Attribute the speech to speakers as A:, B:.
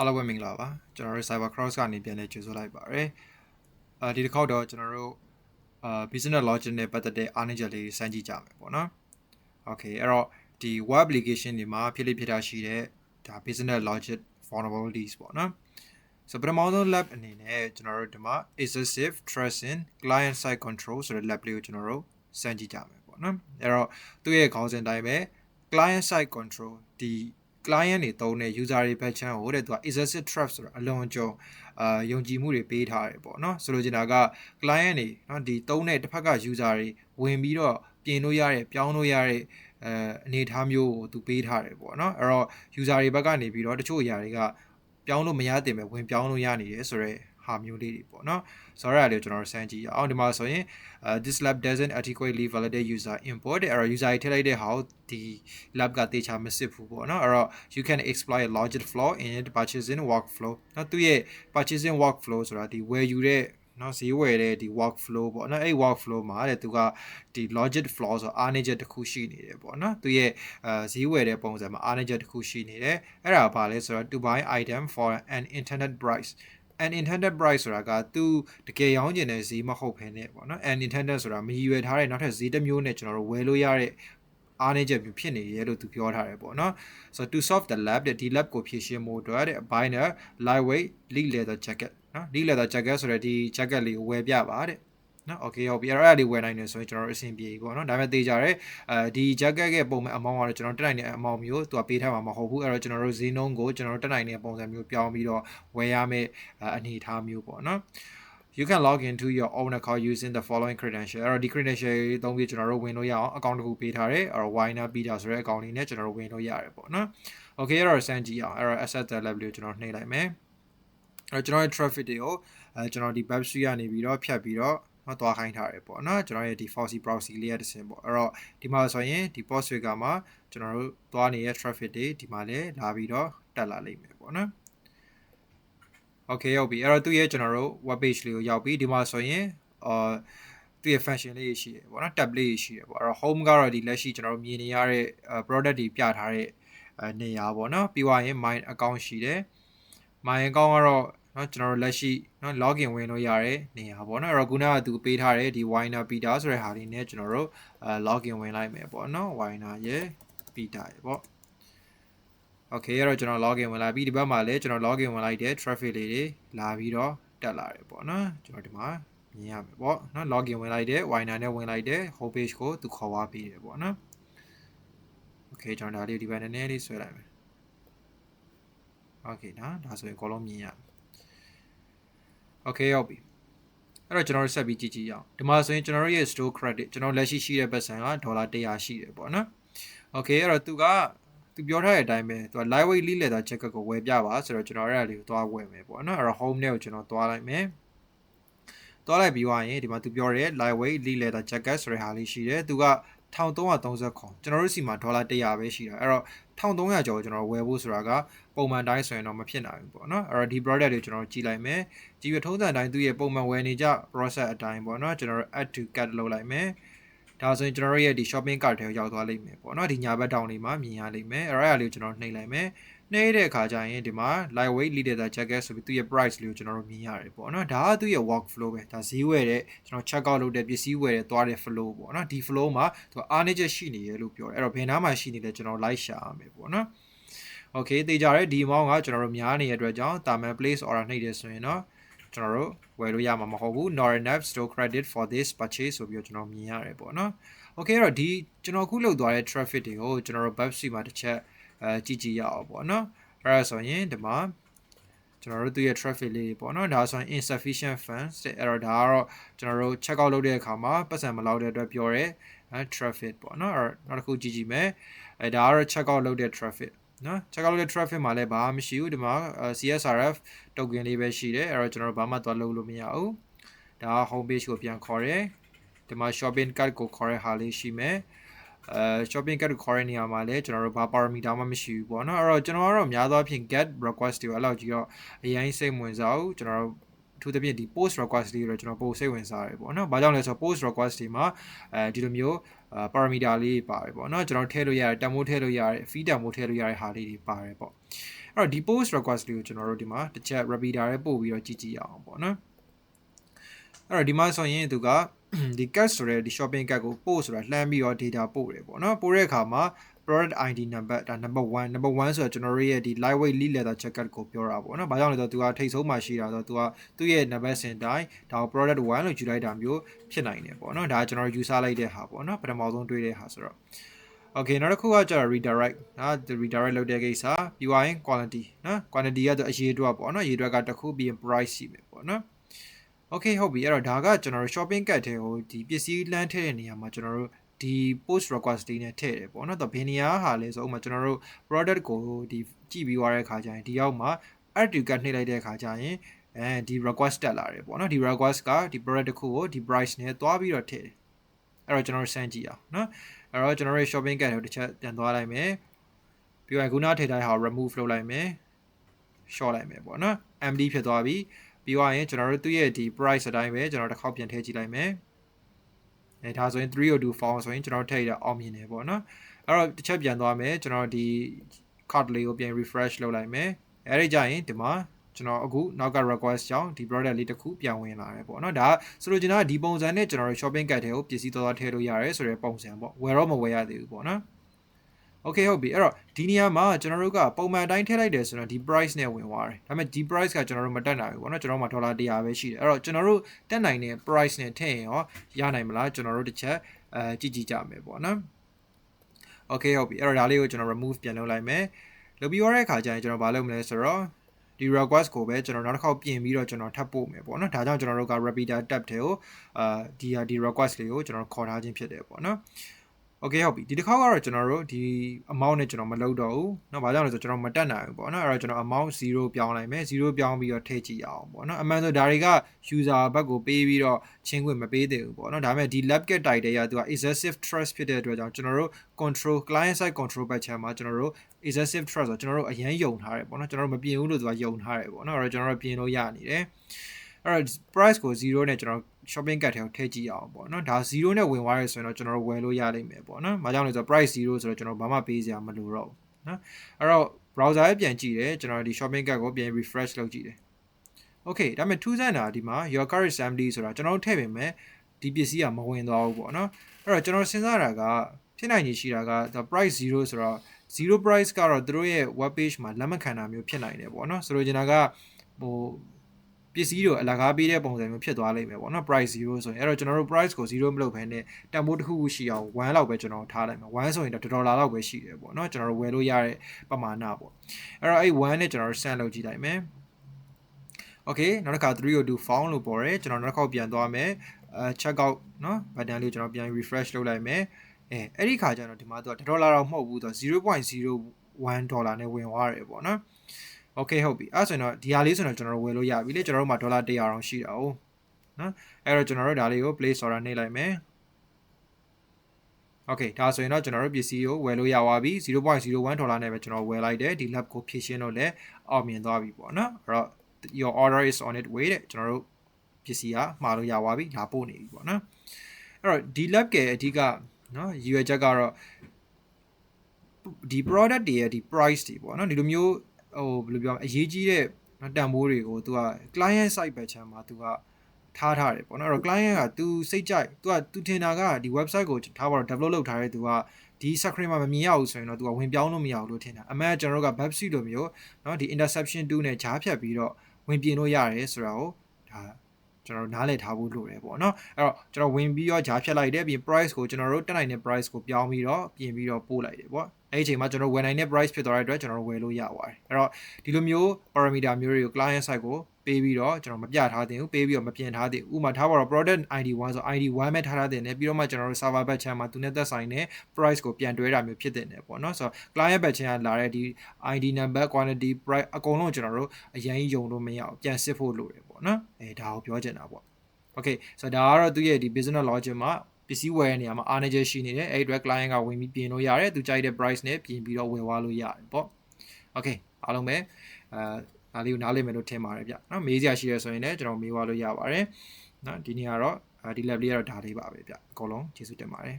A: အားလုံးပဲမင်္ဂလာပါကျွန်တော်တို့ Cyber Cross ကနေပြန်လည်ကြိုဆိုလိုက်ပါရယ်အာဒီတစ်ခေါက်တော့ကျွန်တော်တို့အာ business logic နဲ့ပတ်သက်တဲ့အားနည်းချက်လေးစမ်းကြည့်ကြမယ်ပေါ့နော် Okay အဲ့တော့ဒီ web application တွေမှာဖြစ်လိဖြစ်တာရှိတဲ့ဒါ business logic vulnerabilities ပေါ့နော်ဆိုပထမဆုံး lab အနေနဲ့ကျွန်တော်တို့ဒီမှာ excessive tracing client side control ဆိုတဲ့ lab လေးကိုကျွန်တော်တို့စမ်းကြည့်ကြမယ်ပေါ့နော်အဲ့တော့သူ့ရဲ့ခေါင်းစဉ်တိုင်းပဲ client side control ဒီ client တွေသုံးတဲ့ user တွေ back channel ကိုတဲ့သူက excessive trust ဆိုတာအလွန်ကြုံအာယုံကြည်မှုတွေပေးထားတယ်ပေါ့နော်ဆိုလိုချင်တာက client တွေနော်ဒီသုံးတဲ့တစ်ဖက်က user တွေဝင်ပြီးတော့ပြင်လို့ရတယ်ပြောင်းလို့ရတယ်အဲအနေထားမျိုးကိုသူပေးထားတယ်ပေါ့နော်အဲ့တော့ user တွေဘက်ကနေပြီးတော့တချို့အရာတွေကပြောင်းလို့မရတင်ပဲဝင်ပြောင်းလို့ရနေတယ်ဆိုတော့ ဟာမျိုးလေးတွေပေါ့နော်ဆိုတော့အဲ့ဒါလေးကိုကျွန်တော်တို့စမ်းကြည့်အောင်ဒီမှာဆိုရင် uh, this lab doesn't adequately validate user import အဲ့တော့ user ထည့်လိုက်တဲ့ဟာကိုဒီ lab ကတေချာမစစ်ဘူးပေါ့နော်အဲ့တော့ you can exploit a logic flaw in the purchasing workflow နော်သူရဲ့ purchasing workflow ဆိုတာဒီဝယ်ယူတဲ့နော်ဈေးဝယ်တဲ့ဒီ workflow ပေါ့နော်အဲ့ workflow မှာတဲ့သူကဒီ logic flaw ဆိုအားနည်းချက်တစ်ခုရှိနေတယ်ပေါ့နော်သူရဲ့အဲဈေးဝယ်တဲ့ပုံစံမှာအားနည်းချက်တစ်ခုရှိနေတယ်အဲ့ဒါဘာလဲဆိုတော့ to buy item for an intended price an intended price ဆိုတာကသူတကယ်ရောင်းကျင်တဲ့ဈေးမဟုတ်ဘဲနဲ့ပေါ့နော် an intended ဆိုတာမရည်ရွယ်ထားတဲ့နောက်ထပ်ဈေးတစ်မျိုးနဲ့ကျွန်တော်တို့ဝယ်လို့ရတဲ့အားနည်းချက်မျိုးဖြစ်နေရဲလို့သူပြောထားတယ်ပေါ့နော်ဆိုတော့ to solve the lab တဲ့ဒီ lab ကိုဖြေရှင်းဖို့အတွက်တဲ့ buy a lightweight lead leather jacket နော် lead leather jacket ဆိုတဲ့ဒီ jacket လေးကိုဝယ်ပြပါတဲ့ နော် okay ဟုတ်ပြီအဲ့တော့အဲ့ဒါလေးဝယ်နိုင်တယ်ဆိုရင်ကျွန်တော်တို့အဆင်ပြေပြီပေါ့နော်ဒါပေမဲ့သိကြရဲအဲဒီ jacket ရဲ့ပုံမှန် amount ကတော့ကျွန်တော်တက်နိုင်တဲ့ amount မျိုးသူကပေးထားမှာမဟုတ်ဘူးအဲ့တော့ကျွန်တော်တို့ဈေးနှုန်းကိုကျွန်တော်တို့တက်နိုင်တဲ့ပုံစံမျိုးပြောင်းပြီးတော့ဝယ်ရမယ့်အနေအထားမျိုးပေါ့နော် you can log into your own account using the following credential အဲ့တော့ဒီ credential တွေသုံးပြီးကျွန်တော်တို့ဝင်လို့ရအောင် account တစ်ခုပေးထားတယ်အဲ့တော့ Winer Beta ဆိုတဲ့ account လေးနဲ့ကျွန်တော်တို့ဝင်လို့ရတယ်ပေါ့နော် okay အဲ့တော့စမ်းကြည့်အောင်အဲ့တော့ asset level ကိုကျွန်တော်နှိပ်လိုက်မယ်အဲ့တော့ကျွန်တော်ရဲ့ traffic တွေကိုအဲကျွန်တော်ဒီ web street ကနေပြီးတော့ဖြတ်ပြီးတော့ နော်သွားခိုင်းထားတယ်ပေါ့နော်ကျွန်တော်ရဲ့ဒီ Foxy proxy လေးရတစ်ဆင့်ပေါ့အဲ့တော့ဒီမှာဆိုရင်ဒီ post trigger မှာကျွန်တော်တို့သွားနေတဲ့ traffic တွေဒီမှာလည်းလာပြီးတော့တက်လာလိမ့်မယ်ပေါ့နော် Okay ဟုတ်ပြီအဲ့တော့သူ့ရဲ့ကျွန်တော်တို့ web page လေးကိုရောက်ပြီဒီမှာဆိုရင်အာသူ့ရဲ့ function လေးရှိတယ်ပေါ့နော် tab လေးရှိတယ်ပေါ့အဲ့တော့ home ကတော့ဒီလက်ရှိကျွန်တော်တို့မြင်နေရတဲ့ product တွေပြထားတဲ့နေရာပေါ့နော်ပြီးသွားရင် my account ရှိတယ် my account ကတော့ နော်ကျွန်တော်တို့လက်ရှိနော် login ဝင်လို့ရတဲ့နေရာပေါ့နော်အဲ့တော့ခုနကသူပေးထားတဲ့ဒီ Winer Peter ဆိုတဲ့ဟာလေးနဲ့ကျွန်တော်တို့အဲ login ဝင်လိုက်မယ်ပေါ့နော် Winer ရဲ့ Peter ရဲ့ပေါ့ Okay အဲ့တော့ကျွန်တော် login ဝင်လာပြီဒီဘက်မှာလည်းကျွန်တော် login ဝင်လိုက်တဲ့ traffic လေးတွေလာပြီးတော့တက်လာတယ်ပေါ့နော်ကျွန်တော်ဒီမှာမြင်ရမယ်ပေါ့နော် login ဝင်လိုက်တဲ့ Winer နဲ့ဝင်လိုက်တဲ့ home page ကိုသူခေါ်သွားပေးတယ်ပေါ့နော် Okay ကျွန်တော်ဒါလေးဒီဘက်နည်းနည်းလေးဆွဲလိုက်မယ် Okay နော်ဒါဆိုရင်အကုန်လုံးမြင်ရမယ် okay ဟုတ်ပြီအဲ့တော့ကျွန်တော်တို့ဆက်ပြီးကြည့်ကြည့်ရအောင်ဒီမှာဆိုရင်ကျွန်တော်တို့ရဲ့ store credit ကျွန်တော်လက်ရှိရှိတဲ့ပတ်စံကဒေါ်လာ100ရှိတယ်ပေါ့နော် okay အဲ့တော့သူကသူပြောထားတဲ့အတိုင်းပဲသူက lightweight lead leather jacket ကိုဝယ်ပြပါဆိုတော့ကျွန်တော်အဲ့ဒါလေးကိုသွားဝယ်မယ်ပေါ့နော်အဲ့တော့ home နဲ့ကိုကျွန်တော်သွားလိုက်မယ်သွားလိုက်ပြီးသွားရင်ဒီမှာသူပြောတဲ့ lightweight lead leather jacket ဆိုတဲ့ဟာလေးရှိတယ်သူက 1330ခွန်ကျွန်တော်တို့စီမှာဒေါ်လာ100ပဲရှိတာအဲ့တော့1300ကျော်ကျွန်တော်ဝယ်ဖို့ဆိုတာကပုံမှန်တိုင်းဆိုရင်တော့မဖြစ်နိုင်ဘူးပေါ့နော်အဲ့တော့ဒီ product တွေကျွန်တော်ကြည့်လိုက်မယ်ကြည့်ရထုံးစံတိုင်းသူ့ရဲ့ပုံမှန်ဝယ်နေကြ process အတိုင်းပေါ့နော်ကျွန်တော် add to cart လုပ်လိုက်မယ်ဒါဆိုရင်ကျွန်တော်တို့ရဲ့ဒီ shopping cart ထဲကိုရောက်သွားလိမ့်မယ်ပေါ့နော်ဒီညာဘက်တောင်လေးမှာမြင်ရလိမ့်မယ်အဲ့ဒါလေးကိုကျွန်တော်နှိပ်လိုက်မယ် နှိပ်တဲ့အခါကျရင်ဒီမှာ lightweight leader jacket ဆိုပြီးသူ့ရဲ့ price လေးကိုကျွန်တော်တို့မြင်ရတယ်ပေါ့နော်ဒါကသူ့ရဲ့ work flow ပဲဒါဈေးဝယ်တဲ့ကျွန်တော် check out လုပ်တဲ့ပစ္စည်းဝယ်တဲ့သွားတဲ့ flow ပေါ့နော်ဒီ flow မှာသူအားနည်းချက်ရှိနေရလို့ပြောတယ်အဲ့တော့ဘယ်နားမှာရှိနေလဲကျွန်တော် like ရှာရမယ်ပေါ့နော် okay တေးကြရဲဒီ amount ကကျွန်တော်တို့များနေတဲ့အတွက်ကြောင့်တာမန် place order နှိပ်တယ်ဆိုရင်တော့ကျွန်တော်တို့ဝယ်လို့ရမှာမဟုတ်ဘူး nor enough store credit for this purchase ဆိုပြီးတော့ကျွန်တော်မြင်ရတယ်ပေါ့နော် okay အဲ့တော့ဒီကျွန်တော်ခုလောက်သွားတဲ့ traffic တွေကိုကျွန်တော်တို့ website မှာတစ်ချက် အဲကြည့်ကြည့်ရအောင်ပေါ့နော်အဲ့ဒါဆိုရင်ဒီမှာကျွန်တော်တို့သူရဲ့ traffic လေးပေါ့နော်ဒါဆိုရင် insufficient funds တဲ့အဲ့တော့ဒါကတော့ကျွန်တော်တို့ check out လုပ်တဲ့အခါမှာပတ်စံမလောက်တဲ့အတွက်ပြောရဲ traffic ပေါ့နော်အဲ့နောက်တစ်ခုကြည့်ကြည့်မယ်အဲဒါကတော့ check out လုပ်တဲ့ traffic နော် check out လုပ်တဲ့ traffic မှာလည်းဘာမှမရှိဘူးဒီမှာ CSRF token လေးပဲရှိတယ်အဲ့တော့ကျွန်တော်တို့ဘာမှသွားလုပ်လို့မရဘူးဒါ home page ကိုပြန်ခေါ်တယ်ဒီမှာ shopping cart ကိုခေါ်တဲ့ဟာလေးရှိမယ် အဲ shopping cart ကိုခေါ်တဲ့နေရာမှာလည်းကျွန်တော်တို့ဘာ parameter မှမရှိဘူးပေါ့နော်အဲ့တော့ကျွန်တော်ကတော့များသောအားဖြင့် get request တွေကိုအဲ့လောက်ကြီးတော့အရင်စိတ်ဝင်စားဘူးကျွန်တော်တို့ထူးသဖြင့်ဒီ post request လေးတွေကျွန်တော်ပို့စိတ်ဝင်စားတယ်ပေါ့နော်။ဘာကြောင့်လဲဆိုတော့ post request တွေမှာအဲဒီလိုမျိုး parameter လေးပါတယ်ပေါ့နော်။ကျွန်တော်ထည့်လို့ရတယ်တန်ဖိုးထည့်လို့ရတယ် feed တန်ဖိုးထည့်လို့ရတဲ့ဟာလေးတွေပါတယ်ပေါ့။အဲ့အဲ့တော့ဒီ post request လေးကိုကျွန်တော်တို့ဒီမှာတစ်ချက် repeater နဲ့ပို့ပြီးတော့ကြည့်ကြည့်ရအောင်ပေါ့နော် အဲ့တော့ဒီမှာဆိုရင်သူကဒီ cat ဆိုတဲ့ဒီ shopping cat ကိုပို့ဆိုတာလှမ်းပြီးတော့ data ပို့တယ်ပေါ့နော်ပို့တဲ့အခါမှာ product ID number ဒါ number 1 number 1ဆိုတော့ကျွန်တော်တို့ရဲ့ဒီ lightweight lead leather jacket ကိုပြောတာပေါ့နော်။ဘာကြောင့်လဲဆိုတော့သူကထိတ်ဆုံးမှရှိတာဆိုတော့သူကသူ့ရဲ့ number စင်တိုင်းဒါကို product 1လို့ယူလိုက်တာမျိုးဖြစ်နိုင်တယ်ပေါ့နော်။ဒါကကျွန်တော်တို့ယူဆလိုက်တဲ့ဟာပေါ့နော်။ပထမဆုံးတွေးတဲ့ဟာဆိုတော့ Okay နောက်တစ်ခုကကျတော့ redirect နော် redirect လုပ်တဲ့ကိစ္စပြီးသွားရင် quality နော် quantity ကတော့အရေးအတွက်ပေါ့နော်အရေးအတွက်ကတစ်ခုပြီးရင် price ရှိမယ်ပေါ့နော် Okay ဟုတ်ပြီအဲ့တော့ဒါကကျွန်တော်တို့ shopping cart ထဲကိုဒီပစ္စည်းလမ်းထည့်တဲ့နေရာမှာကျွန်တော်တို့ဒီ post request တွေနဲ့ထည့်တယ်ပေါ့နော်တော့ဘယ်နေရာဟာလဲဆိုဥပမာကျွန်တော်တို့ product ကိုဒီကြည့်ပြီးသွားတဲ့အခါကျရင်ဒီရောက်မှာ add to cart နှိပ်လိုက်တဲ့အခါကျရင်အဲဒီ request တက်လာတယ်ပေါ့နော်ဒီ request ကဒီ product တစ်ခုကိုဒီ price နဲ့တွားပြီးတော့ထည့်တယ်အဲ့တော့ကျွန်တော်တို့စမ်းကြည့်အောင်နော်အဲ့တော့ကျွန်တော်တို့ shopping cart ကိုတစ်ချက်ပြန်သွားလိုက်မယ်ပြီးရင်ခုနထည့်ထားဟာ remove လုပ်လိုက်မယ် short လိုက်မယ်ပေါ့နော် empty ဖြစ်သွားပြီ ပြီးသွားရင်ကျွန်တော်တို့သူ့ရဲ့ဒီ price အတိုင်းပဲကျွန်တော်တစ်ခေါက်ပြန်ထည့်ကြည့်လိုက်မယ်အဲဒါဆိုရင်302 form ဆိုရင်ကျွန်တော်ထည့်ရအောင်မြင်တယ်ပေါ့နော်အဲ့တော့တစ်ချက်ပြန်သွားမယ်ကျွန်တော်ဒီ card လေးကိုပြန် refresh လုပ်လိုက်မယ်အဲ့ဒီကြရင်ဒီမှာကျွန်တော်အခုနောက်က request ကြောင့်ဒီ product လေးတစ်ခုပြန်ဝင်လာတယ်ပေါ့နော်ဒါဆိုလိုချင်တာကဒီပုံစံနဲ့ကျွန်တော်တို့ shopping cart ထဲကိုပစ္စည်းသွားသွားထည့်လို့ရတယ်ဆိုတဲ့ပုံစံပေါ့ဝယ်တော့မဝယ်ရသေးဘူးပေါ့နော် Okay ဟုတ်ပြီအဲ့တော့ဒီနေရာမှာကျွန်တော်တို့ကပုံမှန်တိုင်းထည့်လိုက်တယ်ဆိုတော့ဒီ price နဲ့ဝင်သွားတယ်ဒါပေမဲ့ဒီ price ကကျွန်တော်တို့မတက်နိုင်ဘူးပေါ့နော်ကျွန်တော်တို့မှာဒေါ်လာ100ပဲရှိတယ်အဲ့တော့ကျွန်တော်တို့တက်နိုင်တဲ့ price နဲ့ထည့်ရင်ရောရနိုင်မလားကျွန်တော်တို့တစ်ချက်အဲကြည့်ကြည့်ကြမယ်ပေါ့နော် Okay ဟုတ်ပြီအဲ့တော့ဒါလေးကိုကျွန်တော် remove ပြန်လုပ်လိုက်မယ်လုပ်ပြီးရတဲ့အခါကျရင်ကျွန်တော်မလုပ်မလဲဆိုတော့ဒီ request ကိုပဲကျွန်တော်နောက်တစ်ခေါက်ပြင်ပြီးတော့ကျွန်တော်ထပ်ပို့မယ်ပေါ့နော်ဒါကြောင့်ကျွန်တော်တို့က repeater tab ထဲကိုအာဒီဟာဒီ request လေးကိုကျွန်တော်ခေါ်ထားခြင်းဖြစ်တယ်ပေါ့နော် Okay ဟုတ်ပြီဒီတစ်ခေါက်ကတော့ကျွန်တော်တို့ဒီ amount နဲ့ကျွန်တော်မလုပ်တော့ဘူးเนาะဘာကြောင့်လဲဆိုကျွန်တော်မတက်နိုင်ဘူးပေါ့เนาะအဲ့တော့ကျွန်တော် amount 0ပြောင်းလိုက်မယ်0ပြောင်းပြီးတော့ထည့်ကြည့်အောင်ပေါ့เนาะအမှန်ဆိုဒါတွေက user ဘက်ကိုပေးပြီးတော့ချင်းခွင့်မပေးသေးဘူးပေါ့เนาะဒါပေမဲ့ဒီ lab get type တွေကသူက excessive trust ဖြစ်တဲ့အတွက်ကြောင့်ကျွန်တော်တို့ control client side control ဘက်ချမ်းမှာကျွန်တော်တို့ excessive trust ဆိုကျွန်တော်တို့အရင်ယုံထားတယ်ပေါ့เนาะကျွန်တော်တို့မပြင်ဘူးလို့သူကယုံထားတယ်ပေါ့เนาะအဲ့တော့ကျွန်တော်တို့ပြင်လို့ရနေတယ် အဲ့တော့ price ကို0နဲ့ကျွန်တော် shopping cart ထဲကိုထည့်ကြည့်အောင်ပေါ့နော်ဒါ0နဲ့ဝင်သွားရဲဆိုရင်တော့ကျွန်တော်တို့ဝယ်လို့ရလိမ့်မယ်ပေါ့နော်။ဘာကြောင့်လဲဆိုတော့ price 0ဆိုတော့ကျွန်တော်ဘာမှပေးစရာမလိုတော့ဘူးနော်။အဲ့တော့ browser ရဲ့ပြန်ကြည့်တယ်ကျွန်တော်ဒီ shopping cart ကိုပြန် refresh လုပ်ကြည့်တယ်။ Okay ဒါပေမဲ့ထူးဆန်းတာဒီမှာ your cart is empty ဆိုတာကျွန်တော်တို့ထည့်ပေမဲ့ဒီပစ္စည်းကမဝင်သွားဘူးပေါ့နော်။အဲ့တော့ကျွန်တော်စဉ်းစားတာကဖြစ်နိုင်ခြေရှိတာက the price 0ဆိုတော့0 price ကတော့သူတို့ရဲ့ web page မှာလက်မခံတာမျိုးဖြစ်နိုင်တယ်ပေါ့နော်။ဆိုလိုချင်တာကဟို ပစ္စည်းတွေအလကားပေးတဲ့ပုံစံမျိုးဖြစ်သွားလိမ့်မယ်ပေါ့နော် price 0ဆိုရင်အဲ့တော့ကျွန်တော်တို့ price ကို0မလုပ်ဘဲနဲ့တန်ဖိုးတစ်ခုခုရှိအောင်1လောက်ပဲကျွန်တော်ထားလိုက်မယ်1ဆိုရင်တော့ဒေါ်လာလောက်ပဲရှိတယ်ပေါ့နော်ကျွန်တော်တို့ဝယ်လို့ရတဲ့ပမာဏပေါ့အဲ့တော့အဲ့1နဲ့ကျွန်တော်တို့ send လုပ်ကြည့်လိုက်မယ် Okay နောက်တစ်ခါ3ကို do found လို့ပေါ်တယ်ကျွန်တော်နောက်တစ်ခေါက်ပြန်သွားမယ်အဲ check out เนาะ button လေးကျွန်တော်ပြန် refresh လုပ်လိုက်မယ်အဲအဲ့ဒီခါကျတော့ဒီမှာသူကဒေါ်လာတော့မဟုတ်ဘူးသူက0.01ဒေါ်လာနဲ့ဝင်သွားတယ်ပေါ့နော် โอเคဟုတ်ပြီအဲ့ဆိုရင်တော့ဒီဟာလေးဆိုတော့ကျွန်တော်တို့ဝယ်လို့ရပြီလေကျွန်တော်တို့မှာဒေါ်လာ100အောင်ရှိတာ哦နော်အဲ့တော့ကျွန်တော်တို့ဒါလေးကို play store နှိပ်လိုက်မယ်โอเคဒါဆိုရင်တော့ကျွန်တော်တို့ပစ္စည်းကိုဝယ်လို့ရသွားပြီ0.01ဒေါ်လာနဲ့ပဲကျွန်တော်ဝယ်လိုက်တယ်ဒီ lab ကိုဖြည့်ရှင်းလို့လည်းအောင်မြင်သွားပြီပေါ့နော်အဲ့တော့ your order is on it way တဲ့ကျွန်တော်တို့ပစ္စည်းကမှာလို့ရသွားပြီလာပို့နေပြီပေါ့နော်အဲ့တော့ဒီ lab ကအဓိကနော်ရည်ရွယ်ချက်ကတော့ဒီ product တွေရဲ့ဒီ price တွေပေါ့နော်ဒီလိုမျိုး ဟိုဘယ်လိုပြောအရေးကြီးတဲ့နော်တန်ဖိုးတွေကို तू က client side ပဲချမ်းမှာ तू ကထားထားတယ်ပေါ့နော်အဲ့တော့ client က तू စိတ်ကြိုက် तू က तू ထင်တာကဒီ website ကိုထားပါတော့ develop လုပ်ထားတဲ့ तू ကဒီ screen မှာမမြင်ရဘူးဆိုရင်တော့ तू ကဝင်ပြောင်းလို့မရဘူးလို့ထင်တာအမှန်ကျွန်တော်တို့က web seed လိုမျိုးနော်ဒီ interception 2နဲ့ဂျားဖြတ်ပြီးတော့ဝင်ပြင်လို့ရတယ်ဆိုတာကိုဒါ ကျွန်တော်တို့နားလည်ထားဖို့လိုတယ်ပေါ့နော်အဲ့တော့ကျွန်တော်ဝင်ပြီးတော့ဂျားဖြတ်လိုက်တယ်ပြီး price ကိုကျွန်တော်တို့တက်နိုင်တဲ့ price ကိုပြောင်းပြီးတော့ပြင်ပြီးတော့ပို့လိုက်တယ်ပေါ့အဲ့ဒီအချိန်မှာကျွန်တော်ဝယ်နိုင်တဲ့ price ဖြစ်သွားတဲ့အတွက်ကျွန်တော်ဝယ်လို့ရပါတယ်အဲ့တော့ဒီလိုမျိုး parameter မျိုးတွေကို client side ကိုပေးပြီးတော့ကျွန်တော်မပြထားသင့်ဘူးပေးပြီးတော့မပြင်ထားသင့်ဥပမာထားပါတော့ product ID 1 ဆို ID 1 ပဲထားထားတဲ့နဲ့ပြီးတော့မှကျွန်တော်တို့ server batch မှာသူနဲ့သက်ဆိုင်တဲ့ price ကိုပြန်တွဲတာမျိုးဖြစ်တဲ့နဲ့ပေါ့နော်ဆိုတော့ client batch ကလာတဲ့ဒီ ID number quantity price အကုန်လုံးကျွန်တော်တို့အရင်ယုံလို့မရအောင်ပြန်စစ်ဖို့လိုတယ် ပေါ့နော်အဲဒါကိုပြောချင်တာပေါ့ okay ဆိုတော့ဒါကတော့သူ့ရဲ့ဒီ business logic မှာပစ္စည်းဝယ်တဲ့နေရာမှာ manager ရှိနေတယ်အဲ့အတွက် client ကဝင်ပြီးပြင်လို့ရတယ်သူကြိုက်တဲ့ price နဲ့ပြင်ပြီးတော့ဝယ်သွားလို့ရတယ်ပေါ့ okay အားလုံးပဲအာဒါလေးကိုနားလည်မယ်လို့ထင်ပါတယ်ဗျနော်မေးစရာရှိရဆိုရင်လည်းကျွန်တော်မေးသွားလို့ရပါတယ်နော်ဒီနေ့ကတော့ဒီ level လေးကတော့ဒါလေးပါပဲဗျအကုန်လုံးကျေးဇူးတင်ပါတယ်